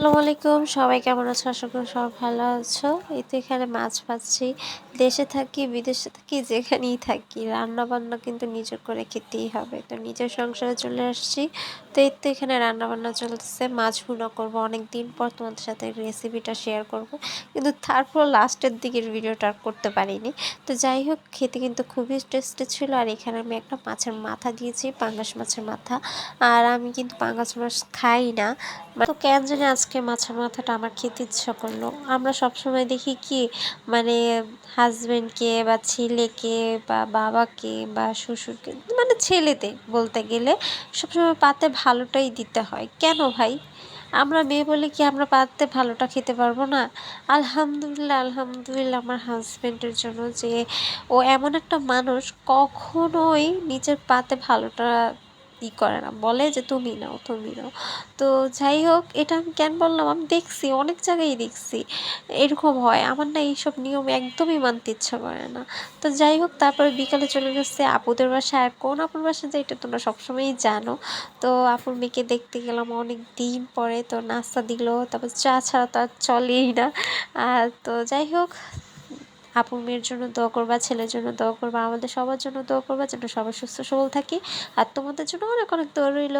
আসসালামু আলাইকুম। সবাই কেমন আছো? আশা করি সবাই ভালো আছো। এই এখানে মাছ পাচ্ছি দেশে থাকি, বিদেশে থাকি, যেখানেই থাকি। রান্না বান্না কিন্তু নিজের করে খেতেই হবে। তো নিজের সংসারে চলে আসছি। তো এই তো এখানে রান্না বান্না চলতেছে। মাছ ভুনা করব। অনেক দিন পর তোমাদের সাথে রেসিপিটা শেয়ার করব। কিন্তু তারপর লাস্টের দিকের ভিডিওটা আর করতে পারিনি। তো যাই হোক, খেতে কিন্তু খুবই টেস্টি ছিল। আর এখানে আমি একটা মাছের মাথা দিয়েছি, পাঙ্গাস মাছের মাথা। আর আমি কিন্তু পাঙ্গাস মাছ খাই না। তো কেন জানি আজকে মাছের মাথাটা আমার খেতে ইচ্ছা করল। আমরা সবসময় দেখি কি মানে হাজব্যান্ডকে বা ছেলেকে বা বাবাকে বা শ্বশুরকে মানে ছেলেতে বলতে গেলে সবসময় পাতে ভালোটাই দিতে হয়। কেন ভাই? আমরা মেয়ে বলে কি আমরা পাতে ভালোটা খেতে পারব না? আলহামদুলিল্লাহ আলহামদুলিল্লাহ আমার হাজব্যান্ডের জন্য যে ও এমন একটা মানুষ কখনোই নিজের পাতে ভালোটা ই করে না। বলে যে, তুমি নাও তুমি নাও। তো যাই হোক, এটা আমি কেন বললাম? আমি দেখছি, অনেক জায়গায় দেখছি, এরকম হয়। আমার না এইসব নিয়ম একদমই মানতে ইচ্ছা করে না। তো যাই হোক, তারপরে বিকালে চলে গেছে আপুদের বাসায়। আর কোন আপুর বাসায় যাই এটা তোমরা সবসময়ই জানো। তো আপুর মেয়েকে দেখতে গেলাম অনেক দিন পরে। তো নাস্তা দিল, তারপর চা ছাড়া তো আর চলেই না। আর তো যাই হোক আপুর মেয়ের জন্য দোয়া করবা, ছেলের জন্য দোয়া করবা, আমাদের সবার জন্য দোয়া করবা, যেন সবাই সুস্থ সবল থাকি। আর তোমাদের জন্য অনেক অনেক দোয়া রইল।